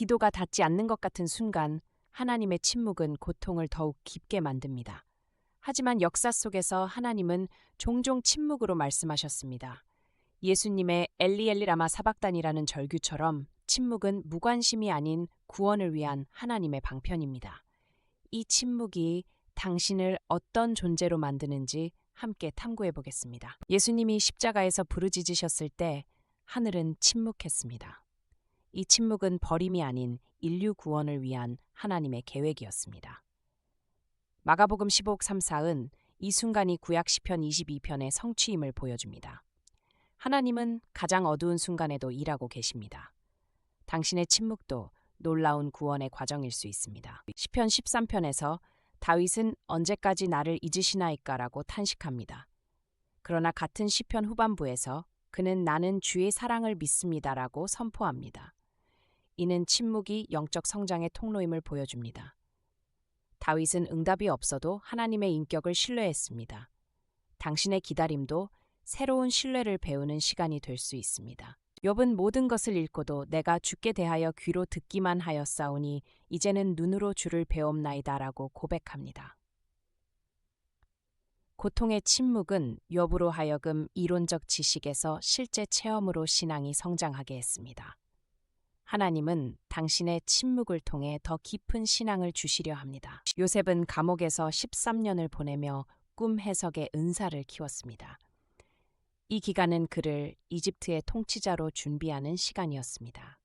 기도가 닿지 않는 것 같은 순간 하나님의 침묵은 고통을 더욱 깊게 만듭니다. 하지만 역사 속에서 하나님은 종종 침묵으로 말씀하셨습니다. 예수님의 엘리엘리 라마 사박단이라는 절규처럼 침묵은 무관심이 아닌 구원을 위한 하나님의 방편입니다. 이 침묵이 당신을 어떤 존재로 만드는지 함께 탐구해 보겠습니다. 예수님이 십자가에서 부르짖으셨을 때 하늘은 침묵했습니다. 이 침묵은 버림이 아닌 인류 구원을 위한 하나님의 계획이었습니다. 마가복음 15억 34은 이 순간이 구약 시편 22편의 성취임을 보여줍니다. 하나님은 가장 어두운 순간에도 일하고 계십니다. 당신의 침묵도 놀라운 구원의 과정일 수 있습니다. 시편 13편에서 다윗은 언제까지 나를 잊으시나이까라고 탄식합니다. 그러나 같은 시편 후반부에서 그는 나는 주의 사랑을 믿습니다라고 선포합니다. 이는 침묵이 영적 성장의 통로임을 보여줍니다. 다윗은 응답이 없어도 하나님의 인격을 신뢰했습니다. 당신의 기다림도 새로운 신뢰를 배우는 시간이 될 수 있습니다. 욥은 모든 것을 잃고도 내가 주께 대하여 귀로 듣기만 하였사오니 이제는 눈으로 주를 배옵나이다라고 고백합니다. 고통의 침묵은 욥으로 하여금 이론적 지식에서 실제 체험으로 신앙이 성장하게 했습니다. 하나님은 당신의 침묵을 통해 더 깊은 신앙을 주시려 합니다. 요셉은 감옥에서 13년을 보내며 꿈 해석의 은사를 키웠습니다. 이 기간은 그를 이집트의 통치자로 준비하는 시간이었습니다.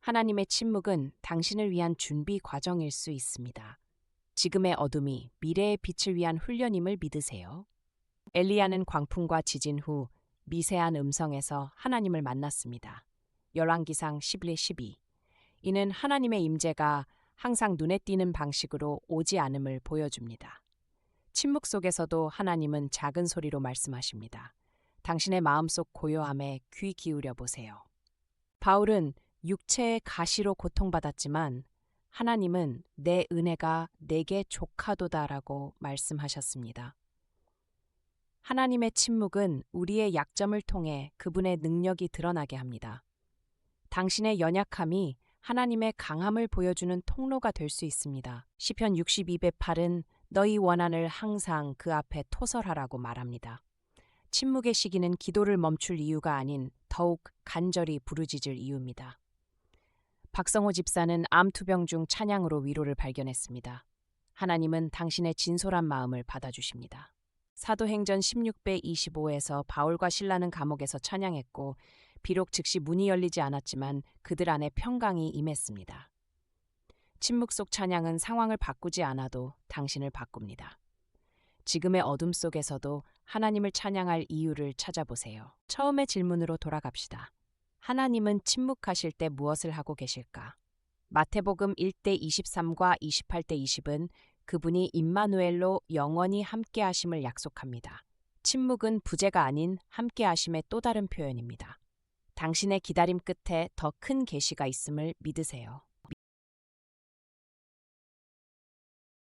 하나님의 침묵은 당신을 위한 준비 과정일 수 있습니다. 지금의 어둠이 미래의 빛을 위한 훈련임을 믿으세요. 엘리야는 광풍과 지진 후 미세한 음성에서 하나님을 만났습니다. 열왕기상 11, 12. 이는 하나님의 임재가 항상 눈에 띄는 방식으로 오지 않음을 보여줍니다. 침묵 속에서도 하나님은 작은 소리로 말씀하십니다. 당신의 마음속 고요함에 귀 기울여 보세요. 바울은 육체의 가시로 고통받았지만 하나님은 내 은혜가 내게 족하도다라고 말씀하셨습니다. 하나님의 침묵은 우리의 약점을 통해 그분의 능력이 드러나게 합니다. 당신의 연약함이 하나님의 강함을 보여주는 통로가 될 수 있습니다. 시편 62배 8은 너희 원한을 항상 그 앞에 토설하라고 말합니다. 침묵의 시기는 기도를 멈출 이유가 아닌 더욱 간절히 부르짖을 이유입니다. 박성호 집사는 암투병 중 찬양으로 위로를 발견했습니다. 하나님은 당신의 진솔한 마음을 받아주십니다. 사도행전 16배 25에서 바울과 신라는 감옥에서 찬양했고 비록 즉시 문이 열리지 않았지만 그들 안에 평강이 임했습니다. 침묵 속 찬양은 상황을 바꾸지 않아도 당신을 바꿉니다. 지금의 어둠 속에서도 하나님을 찬양할 이유를 찾아보세요. 처음의 질문으로 돌아갑시다. 하나님은 침묵하실 때 무엇을 하고 계실까? 마태복음 1대 23과 28대 20은 그분이 임마누엘로 영원히 함께 하심을 약속합니다. 침묵은 부재가 아닌 함께 하심의 또 다른 표현입니다. 당신의 기다림 끝에 더 큰 계시가 있음을 믿으세요.